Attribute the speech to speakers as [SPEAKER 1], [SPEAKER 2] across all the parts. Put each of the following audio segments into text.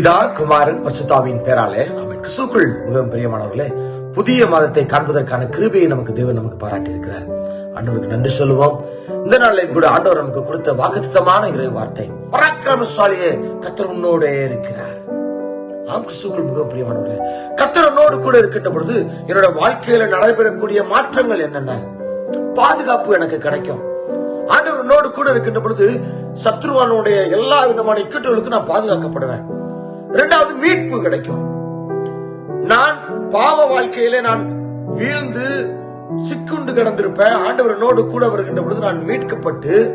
[SPEAKER 1] பிதா குமாரன் பரிசுத்தாவின் பேராலே அவன் கிறிஸ்துக்குள் மிகவும் பிரியமானவர்களே புதிய மாதத்தை காண்பதற்கான கிருபையை நமக்கு தேவன் நமக்கு பாராட்டி இருக்கிறார் ஆண்டவருக்கு நன்றி சொல்லுவோம். இந்த நாளில் கூட ஆண்டவர் நமக்கு கொடுத்த வாக்குத்தமான இறை வார்த்தை பராக்கிரமசாலியே கத்தர் உன்னோடே இருக்கிறார். ஆம் கிறிஸ்துக்குள் மிகவும் பிரியமானவர்களே கத்தர் உன்னோடு கூட இருக்கின்ற பொழுது என்னோட வாழ்க்கையில நடைபெறக்கூடிய மாற்றங்கள் என்னென்ன? பாதுகாப்பு எனக்கு கிடைக்கும். ஆண்டவர் உன்னோடு கூட இருக்கின்ற பொழுது சத்ருவானுடைய எல்லா விதமான இக்கட்டுகளுக்கும் நான் பாதுகாக்கப்படுவேன். இரண்டாவது மீட்பு கிடைக்கும். நான் பாவ வாழ்க்கையிலே நான் வீழ்ந்து சிக்குண்டு கிடந்திருப்பேன். ஆண்டவர் என்னோடு கூட வருகின்ற பொழுது நான் மீட்கப்பட்டு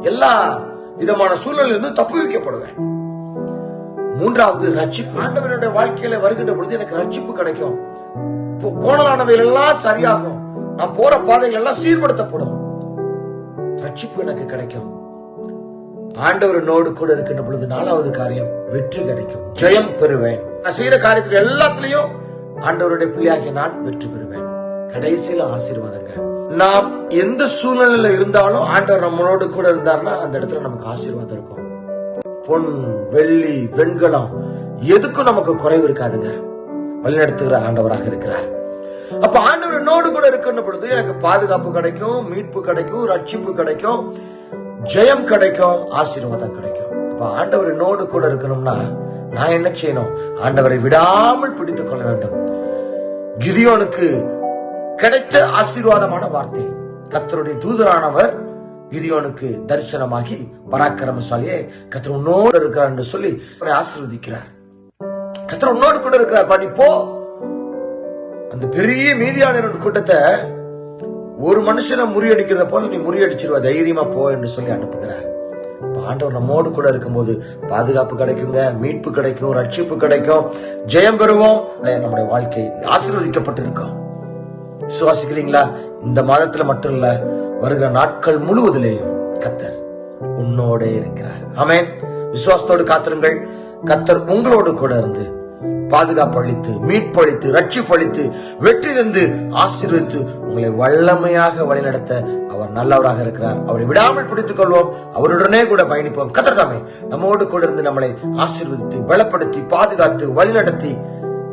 [SPEAKER 1] எல்லா விதமான சூழலிலிருந்து தப்பு வைக்கப்படுவேன் மூன்றாவது ரட்சிப்பு. ஆண்டவனுடைய வாழ்க்கையில வருகின்ற பொழுது எனக்கு ரட்சிப்பு கிடைக்கும். இப்போ கோணலானவைகள் எல்லாம் சரியாகும். நான் போற பாதைகள் எல்லாம் சீர்படுத்தப்படும். ரட்சிப்பு எனக்கு கிடைக்கும். ஆண்டவர் என்னோடு கூட இருக்கின்ற பொழுது நாலாவது காரியம் வெற்றி கிடைக்கும். ஜெயம் பெறுவேன். நான் செய்யற காரியத்துல எல்லாத்துலயும் ஆண்டவருடைய பிள்ளையாகிய நான் வெற்றி பெறுவேன். கடைசியில ஆசீர்வாதங்க. நாம் எந்த சூழ்நிலையில இருந்தாலும் ஆண்டவர் நம்மளோடு கூட இருந்தார்னா அந்த இடத்துல நமக்கு ஆசீர்வாதம் இருக்கும். பொன் வெள்ளி வெண்கலம் எதுக்கும் நமக்கு குறைவு இருக்காதுங்க. வழிநடத்துகிற ஆண்டவராக இருக்கிறார். அப்ப ஆண்டவர் என்னோடு கூட இருக்கின்ற பொழுது எனக்கு பாதுகாப்பு கிடைக்கும் மீட்பு கிடைக்கும் ரட்சிப்பு கிடைக்கும். ஜெயம் கிடைக்கும் ஆசீர்வாதம் கிடைக்கும். அப்ப ஆண்டவர் என்னோடு கூட இருக்கணும்னா நான் என்ன செய்யணும்? ஆண்டவரை விடாமல் பிடித்துக் கொள்ள வேண்டும். கிதியோனுக்கு கிடைத்த ஆசீர்வாதமான வார்த்தை. கத்தருடைய தூதரானவர் கிதியோனுக்கு தரிசனமாகி பராக்கிரமசாலியே கத்தர் உன்னோடு இருக்கிறார் என்று சொல்லி அவரை ஆசீர்வதிக்கிறார். கத்தர் உன்னோடு கூட இருக்கிறார். பாடி போ. அந்த பெரிய மீதியான கூட்டத்தை ஒரு மனுஷனை முறியடிக்கிறத போல நீ முறியடிச்சிருவ தைரியமா போ என்று சொல்லி அனுப்புகிறார். ஆண்டவர் நம்மோடு கூட இருக்கும்போது பாதுகாப்பு கிடைக்குங்க மீட்பு கிடைக்கும் ரட்சிப்பு கிடைக்கும் ஜெயம் பெறுவோம். நம்முடைய வாழ்க்கை ஆசீர்வதிக்கப்பட்டிருக்கோம். விசுவாசிக்கிறீங்களா? இந்த மாதத்துல மட்டும் இல்ல வருகிற நாட்கள் முழுவதிலேயும் கத்தர் உன்னோட இருக்கிறார். ஆமேன். விசுவாசத்தோடு காத்திருங்கள். கத்தர் உங்களோடு கூட இருந்து பாதுகாப்பு அளித்து மீட்பு அளித்து வெற்றி தந்து ஆசீர்வித்து உங்களை வல்லமையாக வழிநடத்த அவர் நல்லவராக இருக்கிறார். அவரை விடாமல் பிடித்துக் கொள்வோம். அவருடனே கூட பயணிப்போம். கதற்காமே நம்மோடு கூட இருந்து நம்மளை ஆசீர்வதித்து பலப்படுத்தி பாதுகாத்து வழிநடத்தி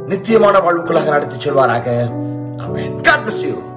[SPEAKER 1] நித்தியமான வாழ்வுக்குள்ளாக நடத்தி செல்வாராக. ஆமென். God bless